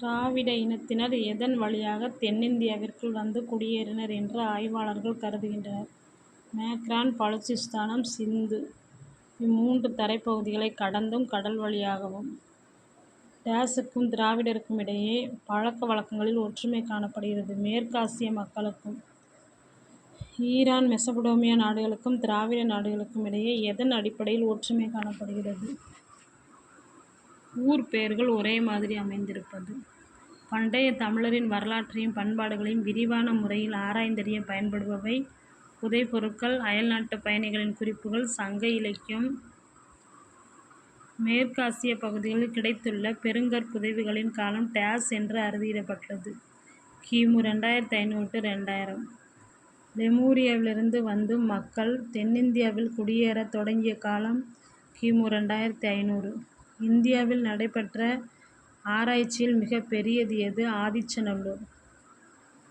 திராவிட இனத்தினர் எதன் வழியாக தென்னிந்தியாவிற்குள் வந்து குடியேறினர் என்று ஆய்வாளர்கள் கருதுகின்றனர். மேக்ரான் பலுச்சிஸ்தானம் சிந்து இம்மூன்று தரைப்பகுதிகளை கடந்தும் கடல் வழியாகவும். டேஸுக்கும் திராவிடருக்கும் இடையே பழக்க வழக்கங்களில் ஒற்றுமை காணப்படுகிறது. மேற்காசிய மக்களுக்கும் ஈரான் மெசபடோமியா நாடுகளுக்கும் திராவிட நாடுகளுக்கும் இடையே எதன் அடிப்படையில் ஒற்றுமை காணப்படுகிறது? ஊர் பெயர்கள் ஒரே மாதிரி அமைந்திருப்பது. பண்டைய தமிழரின் வரலாற்றையும் பண்பாடுகளையும் விரிவான முறையில் ஆராய்ந்தறிய பயன்படுபவை புதைபொருட்கள் அயல்நாட்டுப் பயணிகளின் குறிப்புகள் சங்க இலக்கியம். மேற்காசியப் பகுதிகளில் கிடைத்துள்ள பெருங்கற்புதைவுகளின் காலம் டேஸ் என்று அறுதியிடப்பட்டது கிமு ரெண்டாயிரத்தி ஐநூறு ரெண்டாயிரம் லெமூரியாவிலிருந்து வந்து மக்கள் தென்னிந்தியாவில் குடியேறத் தொடங்கிய காலம் கிமு ரெண்டாயிரத்தி ஐநூறு. இந்தியாவில் நடைபெற்ற ஆராய்ச்சியில் மிகப்பெரியது எது? ஆதிச்சநல்லூர்.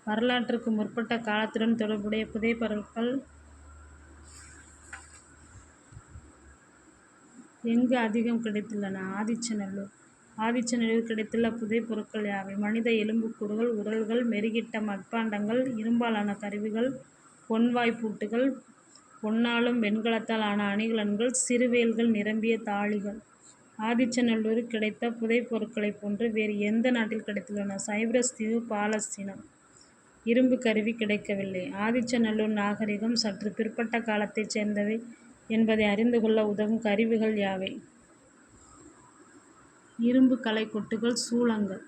வரலாற்றுக்கு முற்பட்ட காலத்துடன் தொடர்புடைய புதைபொருட்கள் எங்கு அதிகம் கிடைத்துள்ளன? ஆதிச்சநல்லூர். ஆதிச்சநல்லூர் கிடைத்துள்ள புதைப்பொருட்கள் யாவை? மனித எலும்புக்கூடுகள் உரல்கள் மெருகிட்ட மட்பாண்டங்கள் இரும்பாலான கருவிகள் பொன்வாய்ப்பூட்டுகள் பொன்னாலும் வெண்கலத்தால் ஆன அணிகலன்கள் சிறுவேல்கள் நிரம்பிய தாழிகள். ஆதிச்சநல்லூரில் கிடைத்த புதைபொருட்களைப் போன்று வேறு எந்த நாட்டில் கிடைத்துள்ளன? சைப்ரஸ் தீவு பாலஸ்தீனம். இரும்புக் கருவி கிடைக்கவில்லை. ஆதிச்சநல்லூர் நாகரிகம் சற்று பிற்பட்ட காலத்தைச் சேர்ந்தவை என்பதை அறிந்து கொள்ள உதவும் கருவிகள் யாவை? இரும்புக் கலைக்கொட்டுகள் சூலங்கள்.